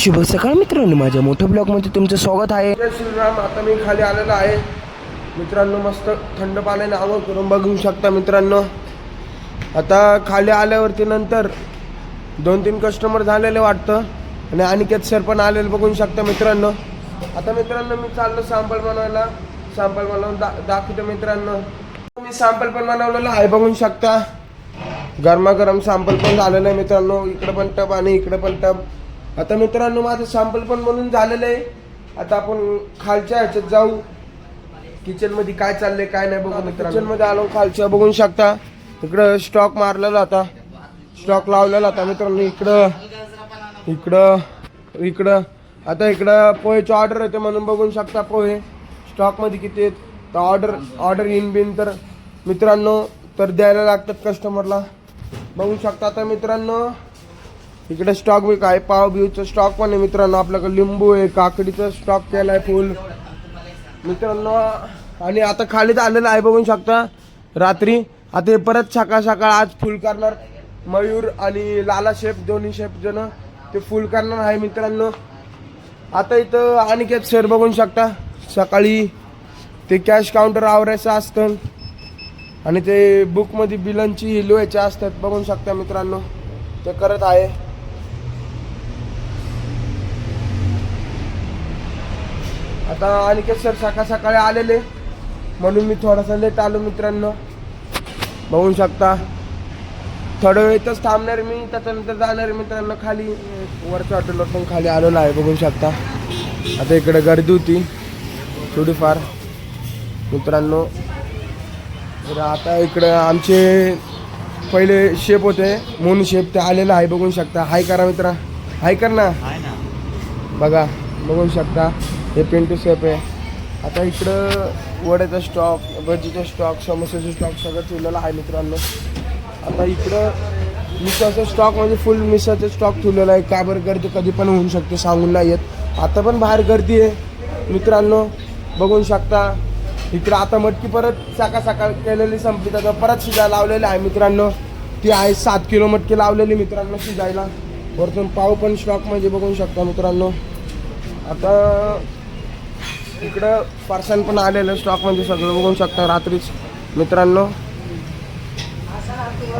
शुभ सकाळ मित्रांनो. माझ्या मोठ्या ब्लॉगमध्ये तुमचं स्वागत आहे. श्रीराम आता मी खाली आलेलो आहे. मित्रांनो मस्त थंड पाण्याने आवड करून बघू शकता मित्रांनो. आता खाली आल्यावरती नंतर दोन तीन कस्टमर झालेले वाटतं. आणि अनिकेत सर पण आलेले बघू शकता मित्रांनो. आता मित्रांनो मी चाललो सॅम्पल बनवायला. सॅम्पल बनवून दा दाखवतो मित्रांनो. मी सॅम्पल पण बनवलेलं आहे बघू शकता. गरमागरम सॅम्पल पण झालेलं आहे मित्रांनो. इकडं पण टप आणि इकडं पण टप आता मित्रांनो माझं सॅम्पल पण म्हणून झालेलं आहे. आता आपण खालच्या ह्याच्यात जाऊ. किचनमध्ये काय चाललंय काय नाही बघू मित्रांनो. किचनमध्ये आलो खालच्या बघू शकता. इकडं स्टॉक मारलेला होता. स्टॉक लावलेला होता मित्रांनो इकडं. इकडं इकडं. आता इकडं पोहेची ऑर्डर येते म्हणून बघू शकता पोहे. स्टॉकमध्ये किती आहेत? तर ऑर्डर ऑर्डर इन बिन तर मित्रांनो तर द्यायला लागतात कस्टमरला बघू शकता आता मित्रांनो. इकडे स्टॉक बी काय पाव बिवचं स्टॉक पण आहे मित्रांनो. आपल्याकडे लिंबू आहे काकडीचं स्टॉक केलाय फुल मित्रांनो आणि आता खालीच आलेलं आहे बघू शकता. रात्री. आता हे परत सकाळ सकाळ आज फुल करणार. मयूर आणि लाला शेफ दोन्ही शेफ जण. ते फुल करणार आहे मित्रांनो. आता इथं अनिकेत सर बघू शकता. सकाळी ते कॅश काउंटर आवरायचं असतं. आणि ते बुकमध्ये बिलांची लिवायचे असतात. बघू शकता मित्रांनो. ते करत आहे. आता अनिकेत सर सकाळ सकाळी आलेले. म्हणून मी थोडासा लेट आलो मित्रांनो. बघू शकता. थोडं इथंच थांबणार मी. त्याच्यानंतर जाणार मित्रांनो खाली. वरच्या हॉटेलवर पण खाली आलेलो आहे बघू शकता. आता इकडे गर्दी होती. थोडीफार. मित्रांनो तर आता इकडं आमचे पहिले शेप होते. मोनू शेप ते आलेलं आहे बघू शकता. हाय करा मित्रा. हाय कर ना. बघा बघू शकता. हे पिंटू शेप आहे. आता इकडं वड्याचा स्टॉक भजीचा स्टॉक समोस्याचा स्टॉक सगळं ठेवलेलं आहे मित्रांनो. आता इकडं मिसाचा स्टॉक म्हणजे फुल मिसाचा स्टॉक ठेवलेला आहे. का बरं गर्दी कधी पण होऊ शकते सांगून नाही येत. आता पण बाहेर गर्दी आहे. मित्रांनो बघू शकता. इकडं आता मटकी परत सकाळ सकाळ केलेली संपली. तर परत शिजायला लावलेली आहे मित्रांनो. ती आहे सात किलो मटकी लावलेली मित्रांनो शिजायला. वरतून पाव पण स्टॉक म्हणजे बघू शकता मित्रांनो. आता इकडं पार्सल पण आलेलं स्टॉक म्हणजे सगळं बघू शकता रात्रीच. मित्रांनो.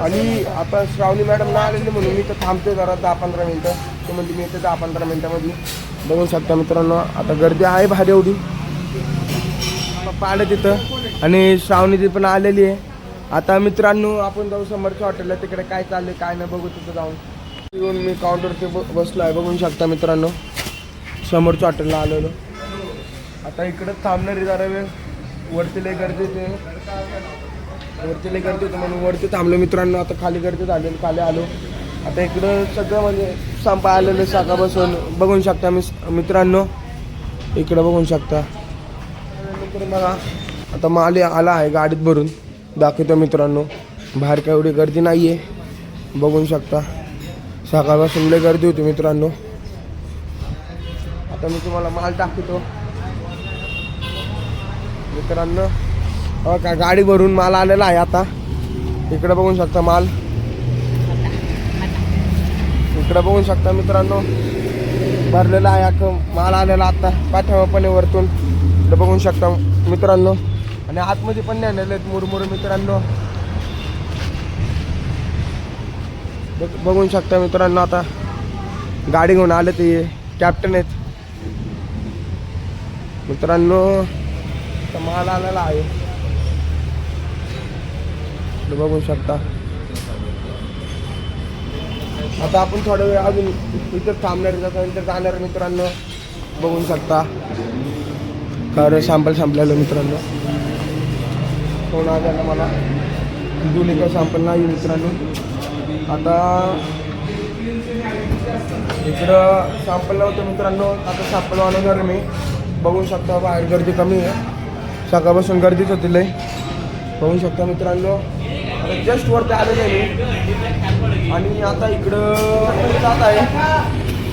आणि आता श्रावणी मॅडम ना आलेली म्हणून मी तर थांबते जरा दहा पंधरा मिनटं. ते म्हणजे मी येते दहा पंधरा मिनटामध्ये बघू शकता मित्रांनो. आता गर्दी आहे भारी एवढी. पप्पा तिथं. आणि श्रावणी ती पण आलेली आहे. आता मित्रांनो आपण जाऊ समोरच्या हॉटेलला. तिकडे काय चाललंय काय नाही बघू तिथं जाऊन. येऊन मी काउंटरचे ब बसलो आहे बघू शकता मित्रांनो. समोरच्या हॉटेलला आलेलो. आता इकडं थांबणारी जरा वेळ वरती लय गर्दी ते वरती लय गर्दी होते म्हणून वरती थांबलो. मित्रांनो आता खाली गर्दी झाली खाली आलो. आता इकडं सगळं म्हणजे संपा आलेलं साका बसून बघू शकता मी मित्रांनो. इकडं बघू शकता. मित्र बघा आता माल आला आहे गाडीत भरून. दाखवतो मित्रांनो. बाहेर काय एवढी गर्दी नाही आहे बघू शकता. सकाळपासून लय गर्दी होती मित्रांनो. आता मी तुम्हाला माल दाखवतो. मित्रांनो हो का गाडी भरून माल आलेला आहे आता. इकडे बघू शकता माल. इकडे बघू शकता मित्रांनो. भरलेला आहे अख्खं माल आलेला आता. पाठवा पण वरतून. इकडे बघू शकता मित्रांनो. आणि आतमध्ये पण नाही आणलेले आहेत मुरमुर मित्रांनो. बघू शकता मित्रांनो आता. गाडी घेऊन आले ते कॅप्टन आहेत. मित्रांनो तर माल आलेला आहे. बघू शकता. आता आपण थोडा वेळ अजून इथं थांबणार त्याच्यानंतर जाणार मित्रांनो बघू शकता. खरं सॅम्पल संपलेलं मित्रांनो. फोन आलेला मला. दोन्ही काय सॅम्पल नाही मित्रांनो. आता इकडं शॅम्पल नव्हतं मित्रांनो. आता सॅम्पल आणणार मी. बघू शकता बाहेर गर्दी कमी आहे. सकाळपासून गर्दीच होती लय बघू शकता मित्रांनो. जस्ट वरती आलेलं आहे आणि आता इकडं जात आहे.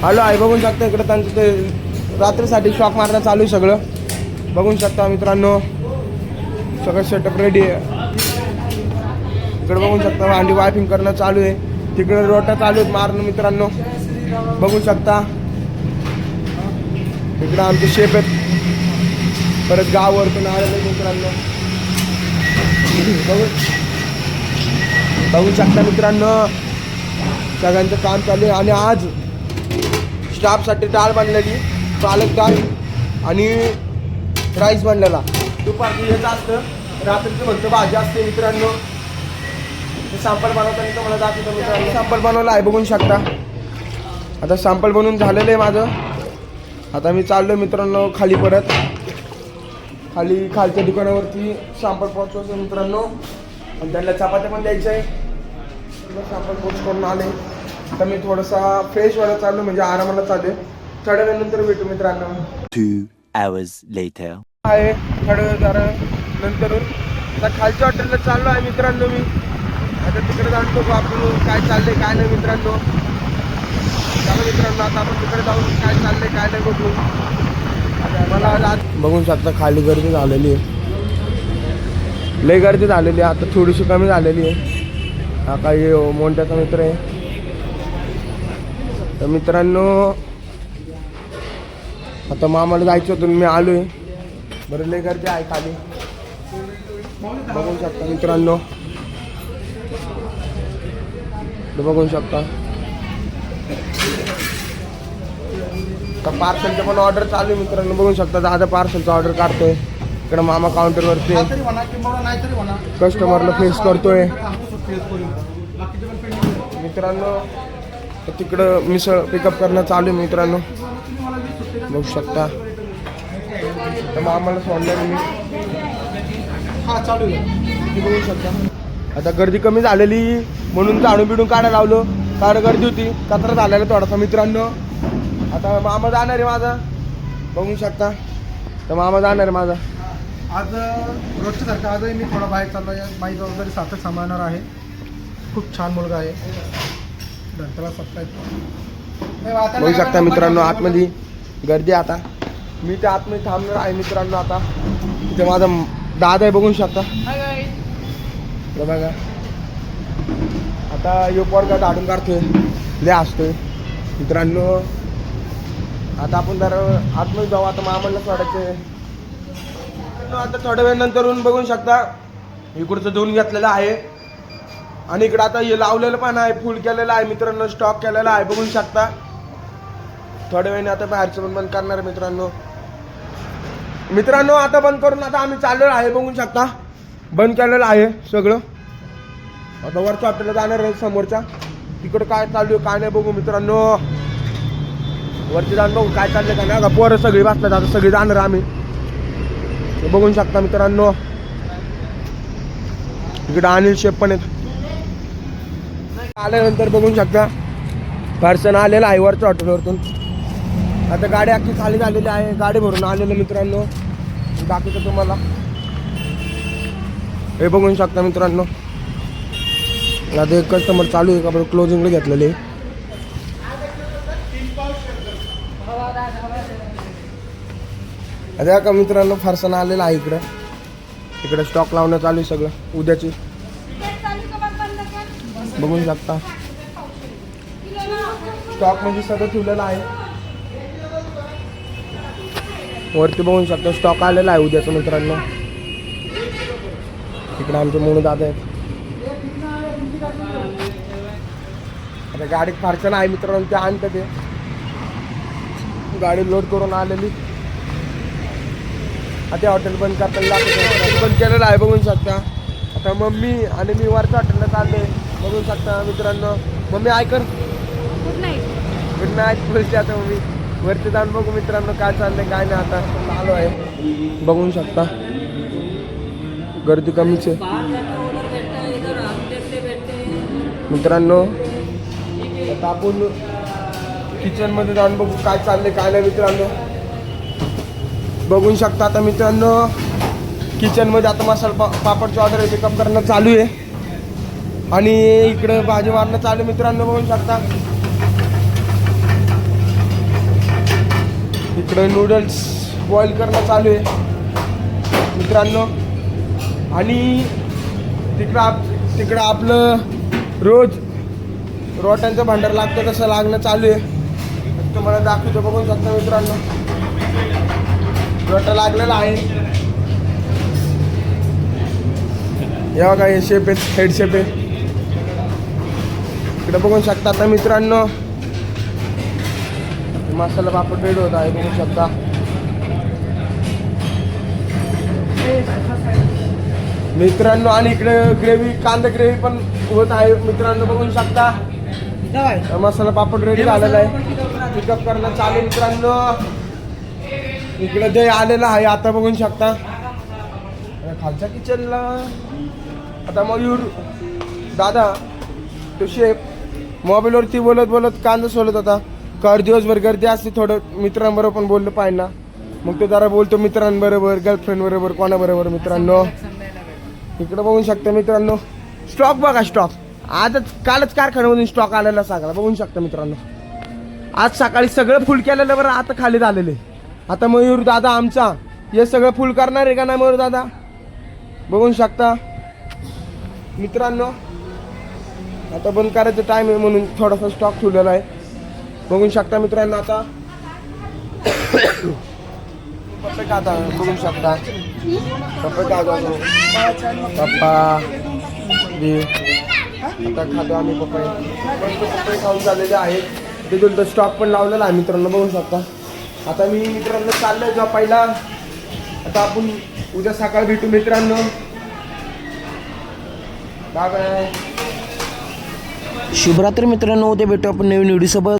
आलो आहे. बघून शकता इकडं त्यांचं ते रात्रीसाठी शॉक मारणं चालू आहे सगळं. बघून शकता मित्रांनो. सगळं सेटअप रेडी आहे. इकडं बघू शकता अंडी वायफिंग करणं चालू आहे. तिकडे रोटा चालू आहेत मारणं मित्रांनो. बघू शकता. इकडं आमचे शेप आहेत. परत गाववरतून आलेलं मित्रांनो. बघू. बघू शकता मित्रांनो. सगळ्यांचं काम चालू आहे. आणि आज स्टाफसाठी डाळ बनलेली पालक डाळ आणि राईस बनलेला. दुपारचं हेच असतं. रात्रीचं म्हणतो भाजी असते मित्रांनो. सांपल बनवताना तुम्हाला दाखवतो मित्रांनो. सांपल बनवलं आहे बघून शकता. आता सांपल बनवून झालेलं आहे माझं. आता मी चाललो मित्रांनो खाली परत. खाली खालच्या दुकानावरती सॅम्पल पोहोचवतो मित्रांनो. आणि त्यांना चपात्या पण द्यायच्या आहे. सॅम्पल पोच करून आले. तर मी थोडासा फ्रेश व्हायला चाललो म्हणजे आरामाला चालेल थोड्या वेळानंतर भेटू मित्रांनो. Two hours later. आहे वेळ जरा नंतर. आता खालच्या हॉटेलला चाललो आहे मित्रांनो मी. आता तिकडे जाऊन बघू आपण काय चाललंय काय नाही मित्रांनो. चला मित्रांनो आता आपण तिकडे जाऊन काय चाललंय काय नाही बघू. मला आज बघून शकता खाली गर्दी झालेली आहे. लय गर्दी झालेली आहे. आता थोडीशी कमी झालेली आहे. हा काही मोठ्याचा मित्र आहे. तर मित्रांनो आता मामाला जायचं होतं मी आलो आहे बरं लय गर्दी आहे खाली. बघू शकता मित्रांनो. इकडे बघू शकता. आता पार्सलचं पण ऑर्डर चालू आहे मित्रांनो. बघू शकता दादा पार्सलचं ऑर्डर काढतोय. इकडे मामा काउंटरवरती कस्टमरला फेस करतोय. मित्रांनो तर तिकडं मिसळ पिकअप करणं चालू आहे मित्रांनो. बघू शकता. तर मग आम्हाला सोडलं मी हा चालू आहे. बघू शकता. आता गर्दी कमी झालेली म्हणून झाडून बिडून काढायला लावलो. कारण गर्दी होती. कचरा झालेला थोडासा मित्रांनो. आता मामा जाणार आहे माझा. बघू शकता. तर मामा जाणार आहे माझा. आज रोजच्या सारखं आजही मी थोडा बाहेर चाललो आहे माझी जबाबदारी सार्थक सांभाळणार आहे. खूप छान मुलगा आहे. धनतेला सबस्क्राईब बघू शकता मित्रांनो आतमध्ये गर्दी आता. मी त्या आतमध्ये थांबणार आहे मित्रांनो आता. तिथे माझा दादा आहे बघू शकता. बघा. आता यो पोरगा झाडून काढतोय. लय असतोय मित्रांनो आता आपण जर आतमध्ये जाऊ आता मामाला सोडायचं आता थोड्या वेळ नंतरून बघू शकता इकडचं धुवून घेतलेलं आहे. आणि इकडं आता हे लावलेलं पण आहे फुल केलेलं आहे मित्रांनो स्टॉक केलेला आहे बघू शकता. थोड्या वेळाने आता बाहेरचं पण बंद करणार आहे मित्रांनो. मित्रांनो आता बंद करून आता आम्ही चाललेलो आहे बघू शकता. बंद केलेलं आहे सगळं. आता वरच्या हॉटेलला जाणार आहे समोरच्या तिकडं काय चालू आहे काय नाही बघू मित्रांनो. वरती जाऊन बघू काय चाललं का नाही. का पोरं सगळी बसतात आता सगळी जाणार आम्ही. हे बघू शकता मित्रांनो. इकडं अनिल शेप पण आहेत. आल्यानंतर बघू शकता. पर्सन आलेलं आहे वरच्या हॉटेलवरतून. आता गाडी अख्खी खाली झालेली आहे. गाडी भरून आलेलं मित्रांनो. दाखवतो तुम्हाला. हे बघू शकता मित्रांनो. आता एक कस्टमर चालू आहे. का क्लोजिंगला घेतलेले. आता का मित्रांनो फारसन आलेला आहे इकडं. इकडे स्टॉक लावणं चालू आहे सगळं. उद्याची. बघू शकता. स्टॉक म्हणजे सगळं ठेवलेलं आहे. वरती बघून शकता स्टॉक आलेला आहे उद्याचं मित्रांनो. इकडे आमचे म्हणून दादा आहेत. आता गाडीत फारचं आहे मित्रांनो ते आणतं ते. गाडी लोड करून आलेली. आता हॉटेल बंद करताना दाखवतो. बंद केलेलं आहे बघू शकता. आता मम्मी आणि मी वरच्या हॉटेलला चालले बघू शकता मित्रांनो. मम्मी ऐकन गुड नाईट गुड नाईट बोलते आता मम्मी. वरती जाऊन बघू मित्रांनो काय चाललंय काय नाही आता. आलो आहे. बघू शकता. गर्दी कमीच आहे. मित्रांनो आता आपण किचनमध्ये जाऊन बघू काय चाललंय काय नाही मित्रांनो. बघू शकता. आता मित्रांनो किचनमध्ये आता मसाला पा पापडची ऑर्डर पिकअप करणं चालू आहे. आणि इकडं भाजी मारणं चालू आहे मित्रांनो बघू शकता. इकडं नूडल्स बॉईल करणं चालू आहे मित्रांनो. आणि तिकडं आप तिकडं आपलं रोज रोट्यांचं भांडार लागतं तसं लागणं चालू आहे. तुम्हाला दाखवतो बघू शकता मित्रांनो. रोटा लागलेला आहे. या बघा हे शेप आहेत हेड शेप आहे इकडे बघू शकता आता मित्रांनो. मसाला पापड रेडी होत आहे बघू शकता. मित्रांनो आणि इकडे ग्रेव्ही कांदा ग्रेव्ही पण होत आहे. मित्रांनो बघू शकता. मसाला पापड रेडी झालेला आहे. पिकअप करणं चालू मित्रांनो. इकडे ते आलेलं आहे आता बघू शकता. खालच्या किचनला आता मयूर दादा तो शेफ मोबाईलवरती बोलत बोलत कांदा सोलत होता. कर दिवसभर गर्दी असते थोडं. मित्रांबरोबर पण बोललं पाहिजे ना. मग तो जरा बोलतो मित्रांबरोबर गर्लफ्रेंड बरोबर कोणाबरोबर मित्रांनो. इकडे बघू शकता मित्रांनो. स्टॉक बघा स्टॉक आजच कालच कारखान्यामधून स्टॉक आलेला सांगा बघू शकता मित्रांनो. आज सकाळी सगळं फुल केलेलं बरं आता खाली झालेले आता मयूर दादा आमचा. हे सगळं फुल करणार आहे का नाही मयूर दादा? बघू शकता. मित्रांनो आता बंद करायचं टाइम आहे म्हणून थोडासा स्टॉक ठेवलेला आहे. बघू शकता मित्रांनो आता. पप्पे आता बघू शकता. पप्पे पप्पा आता खातो आम्ही पप्पा मस्त खाऊन झालेले आहेत. तिथून तर स्टॉक पण लावलेला आहे मित्रांनो बघू शकता. आता मी मित्रांनो चाललोय जेव्हा पहिला. आता आपण उद्या सकाळ भेटू मित्रांनो. Bye bye. शुभरात्री मित्रांनो उद्या भेटू आपण नवीन व्हिडिओ सोबत.